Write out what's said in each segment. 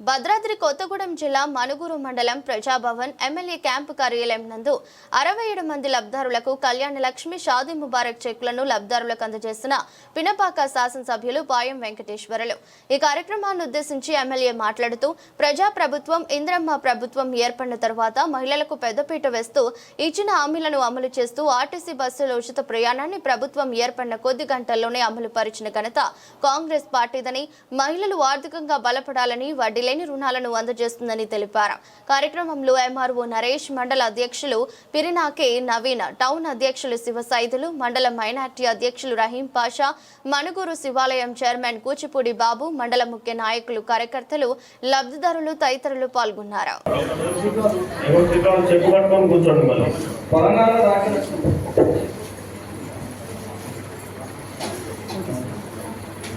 భద్రాద్రి కొత్తగూడెం జిల్లా మనుగురు మండలం Praja Bhavan MLA camp కార్యాలయం నందు అరవై ఏడు మంది లబ్ధారులకు కళ్యాణ లక్ష్మి షాదీ ముబారక్ చెక్లను లబ్ధారులకు అందజేసిన పినపాక శాసనసభ్యులు పాయం వెంకటేశ్వరులు. ఈ కార్యక్రమాన్ని ఉద్దేశించి ఎమ్మెల్యే మాట్లాడుతూ ప్రజా ప్రభుత్వం ఇంద్రమ్మ ప్రభుత్వం ఏర్పడిన తర్వాత మహిళలకు పెద్దపీట వేస్తూ ఇచ్చిన హామీలను అమలు చేస్తూ ఆర్టీసీ బస్సుల ఉచిత ప్రయాణాన్ని ప్రభుత్వం ఏర్పడిన కొద్ది గంటల్లోనే అమలు పరిచిన ఘనత కాంగ్రెస్ పార్టీదని మహిళలు ఆర్థికంగా బలపడాలని వడ్డీ లేని రుణాలను అందజేస్తుందని తెలిపారు. కార్యక్రమంలో ఎంఆర్ఓ నరేష్ మండల అధ్యక్షులు పిరినాకే నవీన్ టౌన్ అధ్యక్షులు శివసైదులు మండల మైనార్టీ అధ్యక్షులు రహీం పాషా మణుగూరు శివాలయం చైర్మన్ కూచిపూడి బాబు మండల ముఖ్య నాయకులు కార్యకర్తలు లబ్ధిదారులు తదితరులు పాల్గొన్నారు.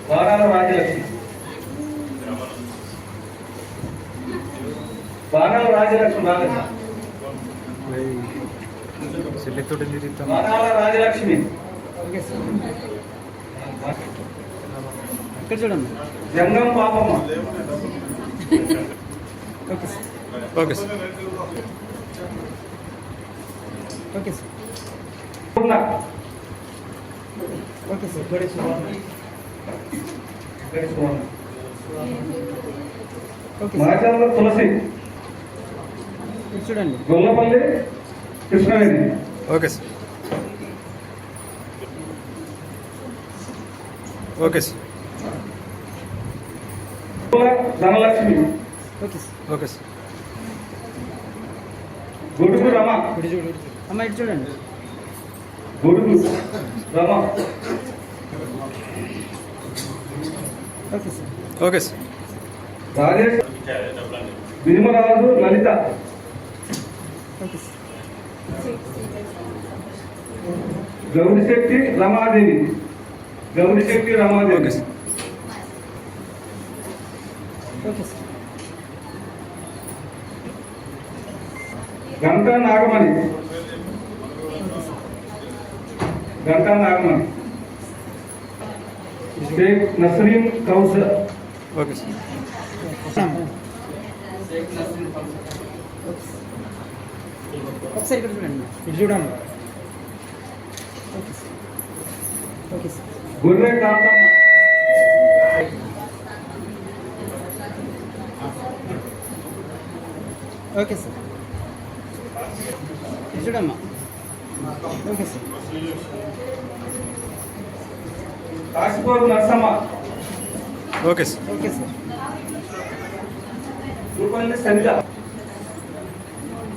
ఎవరు రాజలక్ష్మి. వారాల రాజలక్ష్మి తిరుగుతాం వారాల రాజలక్ష్మి. ఇక్కడ చూడండి. Jangam Papamma. Okay sir. Okay sir. Okay sir. Okay sir. ఇక్కడి సువర్ణ. ఓకే మాచర్ల తులసి. చూడండి. Gollapalli okay sir. Okay sir. Dhanalakshmi. Okay sir. Okay sir. Godugu Rama. ఇటు చూడు ఇటు చూడు. అమ్మ ఇటు చూడండి. Godugu Rama. Okay sir. Okay sir. Rajesh Bhimaraju Lalitha. Gowrishakti Ramadevi. Gowrishakti okay Ramadevi Ganta Nagamani. Ganta Nagamani. Shaik Nasreen Kausar. Okay sir. ఒకసారి ఇక్కడ చూడండి. ఇటు చూడండి. Okay sir. Okay sir Gorre Kanthamma. Okay sir. చూడమ్మా. Okay sir. Kashipur Narsamma. Okay sir. Okay sir. Rupalli Saritha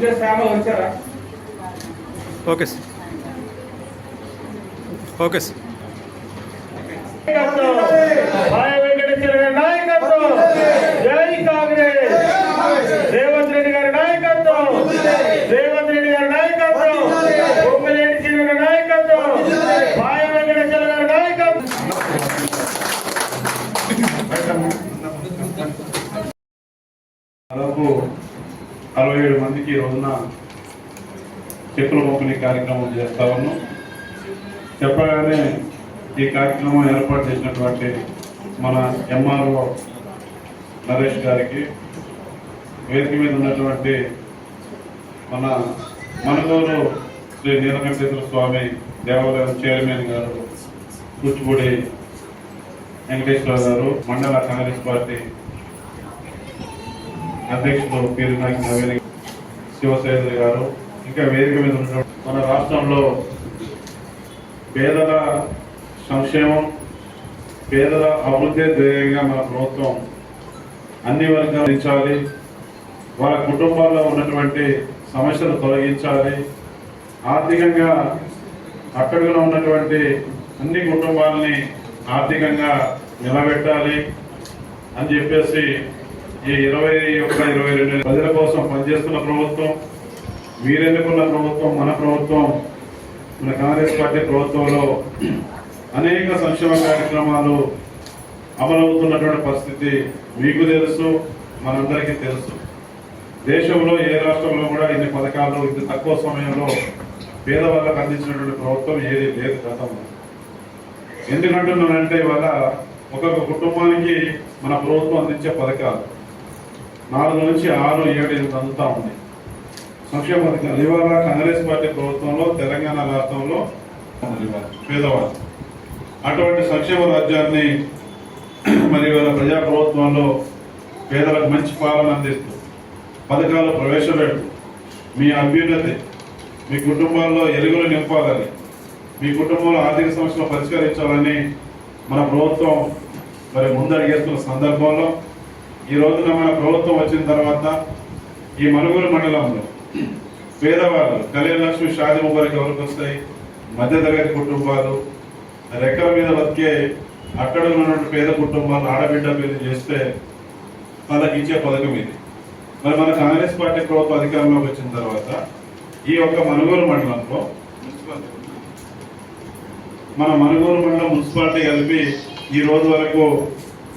Vijaya Shyamala వచ్చారా? Okay sir. Okay sir. Revanth Reddy గారి నాయకత్వం. రేవంత్ రెడ్డి గారి నాయకత్వం. శ్రీను గారి నాయకత్వం. పాయ వెంకటేశ్వర గారి నాయకత్వం. అరవై ఏడు మందికి ఈ రోజున చెప్పుల పంపిణీ కార్యక్రమం చేస్తా ఉన్నాం. చెప్పగానే ఈ కార్యక్రమం ఏర్పాటు చేసినటువంటి మన ఎంఆర్ఓ నరేష్ గారికి వేదిక మీద ఉన్నటువంటి మన మనగూరు శ్రీ నీలకంఠేశ్వర స్వామి దేవాలయం చైర్మన్ గారు కూచిపూడి వెంకటేశ్వర గారు మండల కాంగ్రెస్ పార్టీ అధ్యక్షులు పేరు నాయక్ నవీన్ శివసేన గారు. ఇంకా వేదిక మీద ఉన్న మన రాష్ట్రంలో పేదల సంక్షేమం పేదల అభివృద్ధి ధ్యేయంగా మన ప్రభుత్వం అన్ని వర్గాలు వాళ్ళ కుటుంబాల్లో ఉన్నటువంటి సమస్యలు తొలగించాలి. ఆర్థికంగా అక్కడుగా ఉన్నటువంటి అన్ని కుటుంబాలని ఆర్థికంగా నిలబెట్టాలి అని చెప్పేసి ఈ ఇరవై ఒకటి ఇరవై రెండు ప్రజల కోసం పనిచేస్తున్న ప్రభుత్వం మీరెన్నుకున్న ప్రభుత్వం మన ప్రభుత్వం మన కాంగ్రెస్ పార్టీ ప్రభుత్వంలో అనేక సంక్షేమ కార్యక్రమాలు అమలవుతున్నటువంటి పరిస్థితి మీకు తెలుసు మనందరికీ తెలుసు. దేశంలో ఏ రాష్ట్రంలో కూడా ఇన్ని పథకాలు ఇంత తక్కువ సమయంలో పేదవాళ్ళకు అందించినటువంటి ప్రభుత్వం ఏది లేదు గతంలో. ఎందుకంటున్నానంటే ఇవాళ ఒక్కొక్క కుటుంబానికి మన ప్రభుత్వం అందించే పథకాలు. నాలుగు నుంచి ఆరు ఏడు ఎనిమిది అందుతా ఉంది. సంక్షేమ పథకాలు ఇవాళ కాంగ్రెస్ పార్టీ ప్రభుత్వంలో తెలంగాణ రాష్ట్రంలో పేదవాళ్ళు. అటువంటి సంక్షేమ రాజ్యాన్ని మరి ఇవాళ ప్రజా ప్రభుత్వంలో పేదలకు మంచి పాలన అందిస్తూ పథకాలు ప్రవేశపెడుతూ మీ అభ్యున్నతి మీ కుటుంబాల్లో ఎలుగులు నింపాలని మీ కుటుంబంలో ఆర్థిక సమస్యలు పరిష్కరించాలని మన ప్రభుత్వం మరి ముందడిగేస్తున్న సందర్భంలో ఈ రోజున మన ప్రభుత్వం వచ్చిన తర్వాత ఈ మనుగోలు మండలంలో పేదవాళ్ళు కళ్యాణ లక్ష్మి షాది ముబారక్ ఎవరికి వస్తాయి? మధ్యతరగతి కుటుంబాలు రెక్కల మీద బతికే అక్కడ ఉన్నటువంటి పేద కుటుంబాలు ఆడబిడ్డ మీద చేస్తే వాళ్ళకి ఇచ్చే పథకం ఇది. మరి మన కాంగ్రెస్ పార్టీ ప్రభుత్వం అధికారంలోకి వచ్చిన తర్వాత ఈ యొక్క మనుగోలు మండలంలో మన మనుగోలు మండలం మున్సిపాలిటీ కలిపి ఈ రోజు వరకు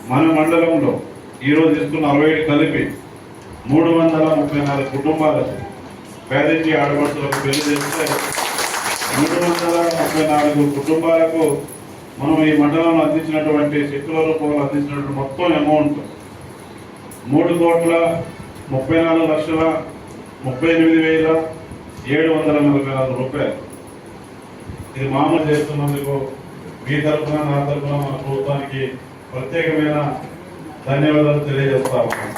మన మండలంలో ఈరోజు తీసుకున్న ఇస్తున్న అరవై ఏడు కలిపి మూడు వందల ముప్పై నాలుగు కుటుంబాలకు పేదింటి ఆడపడుతులకు పెళ్ళి చేస్తే మూడు వందల ముప్పై నాలుగు కుటుంబాలకు మనం ఈ మండలంలో అందించినటువంటి శక్తుల రూపంలో అందించినటువంటి మొత్తం అమౌంట్ మూడు కోట్ల ముప్పై నాలుగు లక్షల ముప్పై ఎనిమిది వేల ఏడు వందల నలభై నాలుగు రూపాయలు. ఇది మామూలు చేస్తున్నందుకు మీ తరఫున నా తరఫున మన ప్రభుత్వానికి ప్రత్యేకమైన ధన్యవాదాలు తెలియజేస్తా ఉన్నాను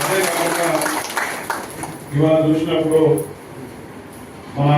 అదే కాకుండా ఇవాళ చూసినప్పుడు మన